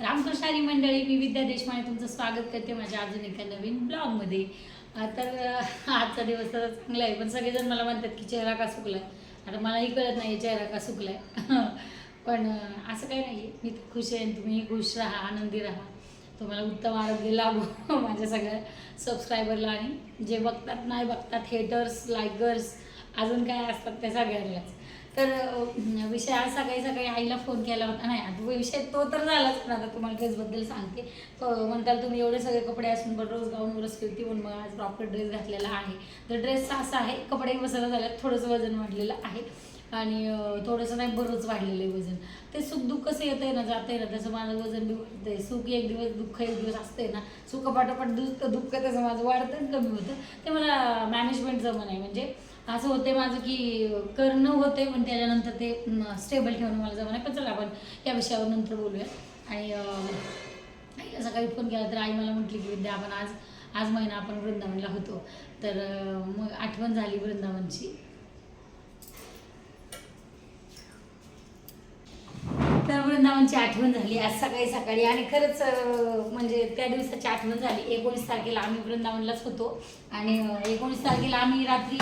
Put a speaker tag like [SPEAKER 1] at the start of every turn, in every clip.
[SPEAKER 1] रामकृष्णारी मंडळी मी विद्या देशमाने तुमचं स्वागत करते माझ्या अजून एका नवीन ब्लॉगमध्ये. तर आजचा दिवस तर चांगला आहे पण सगळेजण मला म्हणतात की चेहरा का सुकलाय? आता मलाही कळत नाही चेहरा का सुकलाय. पण असं काही नाही मी तर खुश आहे तुम्ही खुश राहा आनंदी राहा. तुम्हाला उत्तम आरोग्य लाभो माझ्या सगळ्या सबस्क्रायबरला आणि जे बघतात नाही बघतात हेटर्स लायकर्स अजून काय असतात त्या सगळ्यांनाच. तर विषय आज सकाळी सकाळी आईला फोन केला होता. नाही आता विषय तो तर झालाच पण आता तुम्हाला ड्रेसबद्दल सांगते. म्हणताल तुम्ही एवढे सगळे कपडे असून पण रोज गाऊनवरच फिरती म्हणून मग आज प्रॉपर ड्रेस घातलेला आहे. तर ड्रेसचा असा आहे कपडे बसायला झाल्यात थोडंसं वजन वाढलेलं आहे. आणि थोडंसं नाही बरंच वाढलेलं आहे वजन. ते सुख दुःख कसं येतं आहे ना जातंय ना तसं माझं वजन बी वाढतंय. सुख एक दिवस दुःख एक दिवस असतंय ना. सुखपाठोपाठ दुःख दुःख तसं माझं वाढतं कमी होतं ते मला मॅनेजमेंट जमन आहे म्हणजे असं होते माझं की करणं होते पण त्याच्यानंतर ते स्टेबल ठेवणं मला जमा आहे पण चला आपण या विषयावर नंतर बोलूया. आणि अं, आईला सकाळी फोन केला तर आई मला म्हटली की विद्या आपण आज आज महिना आपण वृंदावनला होतो. तर मग आठवण झाली वृंदावनची. तर वृंदावनची आठवण झाली. आज सकाळी सकाळी आणि खरंच म्हणजे त्या दिवसाची आठवण झाली. एकोणीस तारखेला आम्ही वृंदावनलाच होतो आणि एकोणीस तारखेला आम्ही रात्री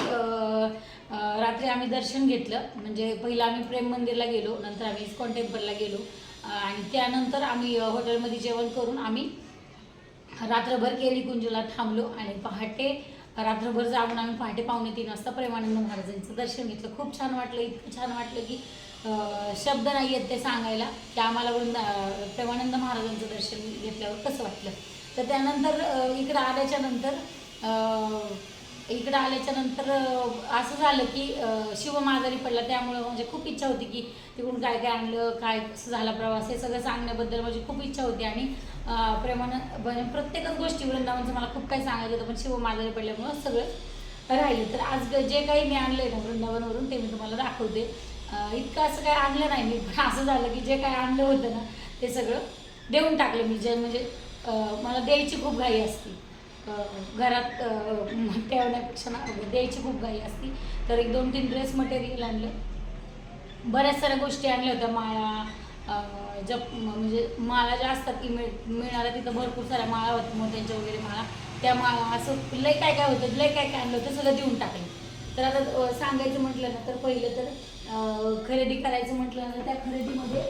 [SPEAKER 1] रात्री आम्ही दर्शन घेतलं. म्हणजे पहिलं आम्ही प्रेम मंदिरला गेलो नंतर आम्ही इस्कॉन टेम्पलला गेलो. आणि त्यानंतर आम्ही हॉटेलमध्ये जेवण करून आम्ही रात्रभर केली कुंजूला थांबलो आणि पहाटे रात्रभर जाऊन आम्ही पहाटे पावणे तीन वाजता प्रेमानंद महाराजांचं दर्शन घेतलं. खूप छान वाटलं इतकं छान वाटलं की शब्द नाही आहेत ते सांगायला की आम्हाला वृंदा प्रेमानंद महाराजांचं दर्शन घेतल्यावर कसं वाटलं? तर त्यानंतर इकडं आल्याच्यानंतर इकडं आल्याच्यानंतर असं झालं की शिव माघारी पडला. त्यामुळं म्हणजे खूप इच्छा होती की तिकडून काय काय आणलं काय कसं झाला प्रवास हे सगळं सांगण्याबद्दल माझी खूप इच्छा होती. आणि प्रेमानं म्हणजे प्रत्येकच गोष्टी वृंदावनचं मला खूप काही सांगायचं होतं पण शिव माघारी पडल्यामुळं सगळं राहिलं. तर आज जे काही मी आणलं आहे ना वृंदावनवरून ते मी तुम्हाला दाखवते. इतकं असं काय आणलं नाही मी. पण असं झालं की जे काय आणलं होतं ना ते सगळं देऊन टाकलं मी. जे म्हणजे मला द्यायची खूप घाई असते. घरात ठेवण्यापेक्षा ना द्यायची खूप घाई असती. तर एक दोन तीन ड्रेस मटेरियल आणलं. बऱ्याच साऱ्या गोष्टी आणल्या होत्या. माळा जप म्हणजे माळा ज्या असतात की मिळ मिळणाऱ्या तिथं भरपूर साऱ्या माळा होत्या. मोत्यांच्या वगैरे माळा. त्या माळा असं लय काय काय होतं लय काय काय आणलं होतं सगळं देऊन टाकलं. तर आता सांगायचं म्हटलं ना तर पहिलं तर खरेदी करायचं म्हटलं ना त्या खरेदीमध्ये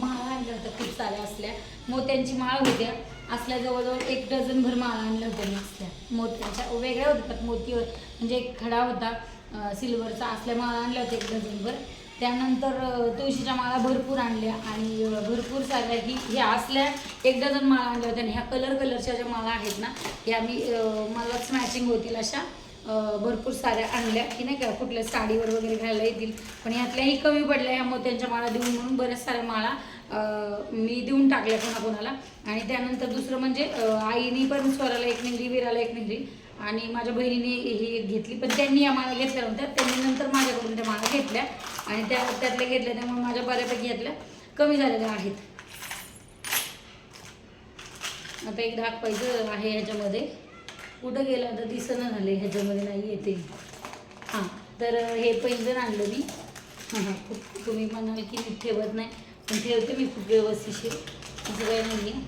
[SPEAKER 1] माळा आणल्या होत्या खूप साऱ्या असल्या. मोत्यांची माळ होत्या. असल्या जवळजवळ एक डझनभर माळा आणल्या होत्या मी असल्या. मोत्यांच्या वेगळ्या होत्या मोती म्हणजे एक खडा होता सिल्वरचा असल्या माळा आणल्या होत्या एक डझनभर त्यानंतर तुळशीच्या माळा भरपूर आणल्या आणि भरपूर साऱ्या ही ह्या असल्या एक डझन माळा आणल्या होत्या. आणि ह्या कलर कलरच्या ज्या माळा आहेत ना ह्या मी मला मलाच मॅचिंग होतील अशा. भरपूर साऱ्या आणल्या की नाही का कुठल्या साडीवर वगैरे घालायला येतील. पण ह्यातल्याही कमी पडल्या ह्या मोत्यांच्या माळा देऊन म्हणून बऱ्याच साऱ्या माळा मी देऊन टाकल्या कोणाकोणाला आणि त्यानंतर दुसरं म्हणजे आईने पण स्वराला एक निघली वीराला एक निघली आणि माझ्या बहिणीने ही घेतली पण त्यांनी या माळा घेतल्या नव्हत्या. त्यांनी नंतर माझ्याकडून त्या माळा घेतल्या. आणि त्या त्यातल्या घेतल्या त्यामुळे माझ्या बऱ्यापैकी यातल्या कमी झालेल्या आहेत. आता एक दाखवायचं आहे ह्याच्यामध्ये कुठं गेलं आता दिसणं झाले ह्याच्यामध्ये नाही येते. हां तर हे पैंजण आणलं मी. हां हां खूप तुम्ही म्हणाल की मी ठेवत नाही पण ठेवते मी खूप व्यवस्थितशीर असं काही नाही आहे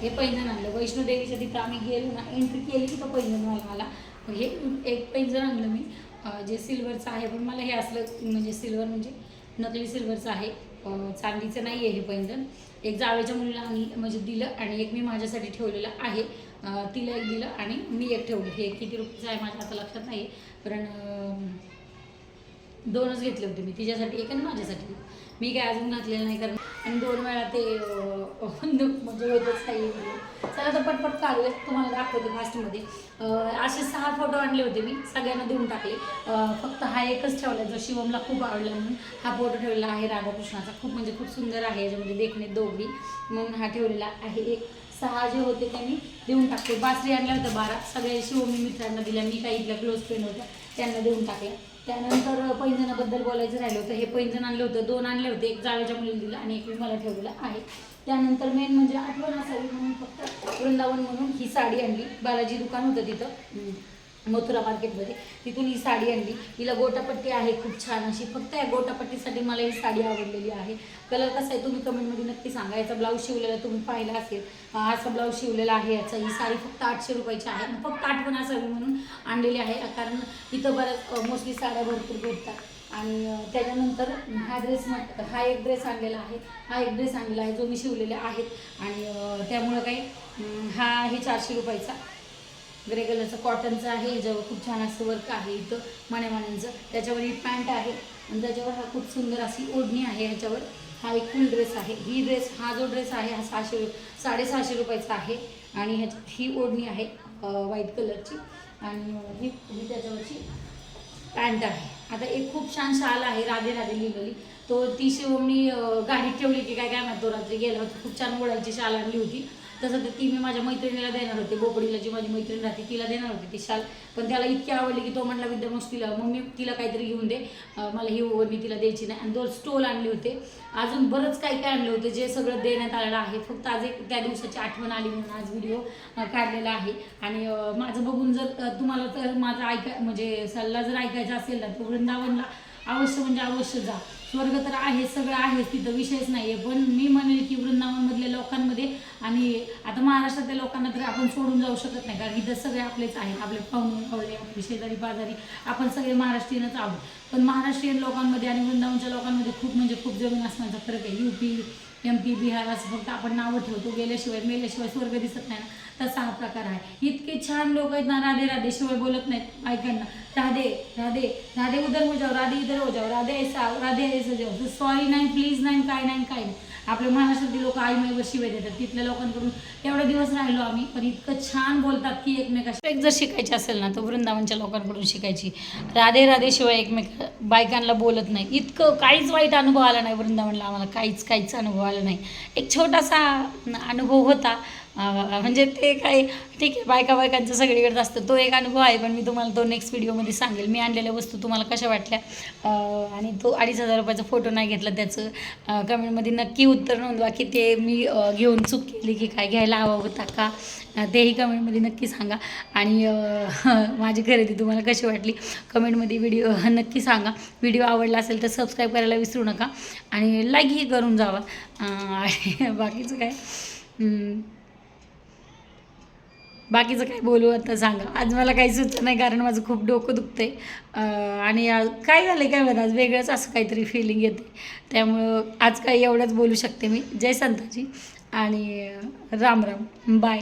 [SPEAKER 1] हे पैंजण आणलं. वैष्णोदेवीच्या तिथं आम्ही गेलो ना एंट्री केली की तो पैंजण मला. आला मग हे एक पैंजण आणलं मी. जे सिल्वरचं आहे पण मला हे असलं म्हणजे सिल्वर म्हणजे नकली सिल्वरचं आहे. चांदीचं नाही आहे हे पैंजण एक जावेच्या मुलीला आणलं म्हणजे दिलं आणि एक मी माझ्यासाठी ठेवलेलं आहे. तिला एक दिलं आणि मी एक ठेवलं. हे किती रुपयाचं आहे माझ्या आता लक्षात नाही कारण दोनच घेतले होते मी. तिच्यासाठी एक आणि माझ्यासाठी. मी काय अजून घातलेलं नाही कारण आणि दोन वेळा ते म्हणजे होतच काही चला तर पटपट काढूया तुम्हाला दाखवते फास्टमध्ये. असे सहा फोटो आणले होते मी सगळ्यांना देऊन टाकले. फक्त हा एकच ठेवला जो शिवमला खूप आवडला म्हणून हा फोटो ठेवलेला आहे राधाकृष्णाचा. खूप म्हणजे खूप सुंदर आहे याच्यामध्ये देखणे दोघी म्हणून हा ठेवलेला आहे एक. सहा जे होते त्यांनी देऊन टाकले. बासरी आणल्या होत्या बारा. सगळ्या शिवमी मित्रांना दिल्या. मी काही इथल्या क्लोज फ्रेंड होत्या त्यांना देऊन टाकल्या. त्यानंतर पैंजणाबद्दल बोलायचं राहिलं होतं. हे पैंजण आणलं होतं दोन आणले होते. एक जावेच्या मुलीला दिलं आणि एक मी मला ठेवलेलं आहे. त्यानंतर मेन म्हणजे आठवण असावी म्हणून फक्त वृंदावन म्हणून ही साडी आणली. बालाजी दुकान होतं तिथं. मथुरा मार्केटमध्ये. तिथून ही साडी आणली. हिला गोटापट्टी आहे खूप छान अशी. फक्त या गोटापट्टीसाठी मला ही साडी आवडलेली आहे. कलर कसा आहे तुम्ही कमेंटमध्ये नक्की सांगा. याचा ब्लाऊज शिवलेला तुम्ही पाहिला असेल. असा ब्लाऊज शिवलेला आहे याचा. ही साडी फक्त आठशे रुपयाची आहे. फक्त आठवण असावी म्हणून आणलेली आहे. कारण इथं बऱ्याच मोस्टली साड्या भरपूर भेटतात. आणि त्याच्यानंतर हा ड्रेस हा एक ड्रेस आणलेला आहे. हा एक ड्रेस आणलेला आहे जो मी शिवलेले आहेत आणि त्यामुळं काही हा आहे चारशे रुपयाचा. ग्रे कलरचं कॉटनचं आहे याच्यावर खूप छान असं वर्क आहे इथं मण्यामाण्यांचं त्याच्यावर ही पॅन्ट आहे आणि त्याच्यावर हा खूप सुंदर अशी ओढणी आहे ह्याच्यावर हा एक फुल ड्रेस आहे. ही ड्रेस हा जो ड्रेस आहे हा सहाशे साडेसहाशे रुपयाचा आहे आणि ह्याच्यात ही ओढणी आहे व्हाईट कलरची आणि ही ही त्याच्यावरची पॅन्ट आहे. आता एक खूप छान शाल आहे राधे राधे लिहिलेली. तो ती शिव मी गाडीत ठेवली की काय काय म्हणतो रात्री गेला होता. खूप छान ओळायची शाल आणली होती. तसं तर ती मी माझ्या मैत्रिणीला देणार होते. बोपडीला जी माझी मैत्रीण राहते तिला देणार होते ती शाल. पण त्याला इतकी आवडली की तो म्हणला विद्यामोस तिला मग मी तिला काहीतरी घेऊन दे. मला ही ओढणी तिला द्यायची नाही. आणि दोन स्टोल आणले होते. अजून बरंच काही काय आणलं होतं जे सगळं देण्यात आलेलं आहे. फक्त आज एक त्या दिवसाची आठवण आली म्हणून आज व्हिडिओ काढलेला आहे. आणि माझं बघून जर तुम्हाला तर माझं ऐका म्हणजे सल्ला जर ऐकायचा असेल ना तो वृंदावनला अवश्य म्हणजे अवश्य जा. स्वर्ग तर आहे सगळं आहे तिथं विषयच नाही आहे पण मी म्हणेल की वृंदावनमधल्या लोकांमध्ये आणि आता महाराष्ट्रातल्या लोकांना तर आपण सोडून जाऊ शकत नाही. कारण इथं सगळे आपलेच आहेत. आपले पाहुणे पावले आपले शेजारी बाजारी आपण सगळे महाराष्ट्रीयनच आहोत. पण महाराष्ट्रीयन लोकांमध्ये आणि वृंदावनच्या लोकांमध्ये खूप म्हणजे खूप जमीन असण्याचा फरक आहे. U P M P Bihar असं फक्त आपण नावं ठेवतो. गेल्याशिवाय मेल्याशिवाय स्वर्ग दिसत नाही ना. तसा हा प्रकार आहे. इतके छान लोक आहेत ना राधे राधे शिवाय बोलत नाहीत बायकांना. राधे राधे राधे उधर हो जाओ राधे इधर हो जाओ राधे ऐसा राधे ऐसा जाओ. सॉरी नाही प्लीज नाही काय नाही काय नाही. आपल्या महाराष्ट्रातील लोक आईमाईवर शिवाय देतात. तिथल्या लोकांकडून एवढे दिवस राहिलो आम्ही पण इतकं छान बोलतात की एकमेकाशी. एक जर शिकायची असेल ना तर वृंदावनच्या लोकांकडून शिकायची. राधे राधे शिवाय एकमेक बायकांना बोलत नाही. इतकं काहीच वाईट अनुभव आला नाही वृंदावनला आम्हाला. काहीच काहीच अनुभव आला नाही. एक छोटासा अनुभव होता. म्हणजे ते काय ठीक आहे बायका बायकांचं सगळीकडे असतं. तो एक अनुभव आहे पण मी तुम्हाला तो नेक्स्ट व्हिडिओमध्ये सांगेल. मी आणलेल्या वस्तू तुम्हाला कशा वाटल्या? आणि तो अडीच हजार रुपयाचा फोटो नाही घेतला त्याचं. कमेंटमध्ये नक्की उत्तर नोंदवा की ते मी घेऊन चूक केली की काय घ्यायला हवा होता का? तेही कमेंटमध्ये नक्की सांगा. आणि माझी खरेदी तुम्हाला कशी वाटली? कमेंटमध्ये व्हिडिओ नक्की सांगा. व्हिडिओ आवडला असेल तर सबस्क्राईब करायला विसरू नका. आणि लाईकही करून जावा. आणि बाकीचं काय? बाकीचं काय बोलू आता सांगा. आज मला काही सुचत नाही कारण माझं खूप डोकं दुखतंय. आहे आणि आज काय झालं आहे काय म्हणा आज वेगळंच असं काहीतरी फिलिंग येते त्यामुळं आज काही एवढंच बोलू शकते मी. जय संताजी. आणि राम राम. बाय